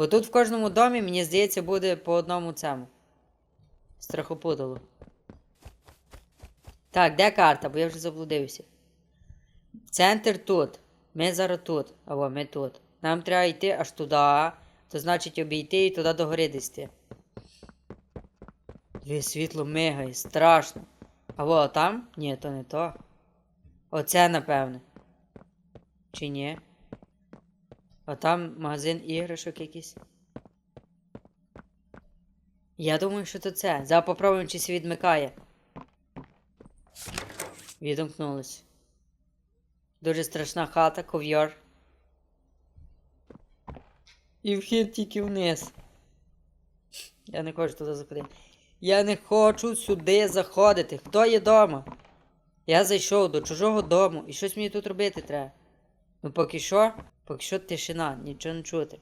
Бо тут в кожному домі, мені здається, буде по одному цьому. Страхопуталу. Так, де карта? Бо я вже заблудився. Центр тут. Ми зараз тут. Або ми тут. Нам треба йти аж туди. То значить обійти і туди до гори десь. Дві світло мигає, страшно. Або там? Ні, то не то. Оце, напевне. Чи ні? А там магазин іграшок якийсь. Я думаю, що то це. Зараз попробуємо, чи се відмикає. Відімкнулось. Дуже страшна хата, ков'яр. І вхід тільки вниз. Я не хочу туди заходити. Я не хочу сюди заходити. Хто є вдома? Я зайшов до чужого дому і щось мені тут робити треба. Ну поки що, поки що тишина, нічого не чути.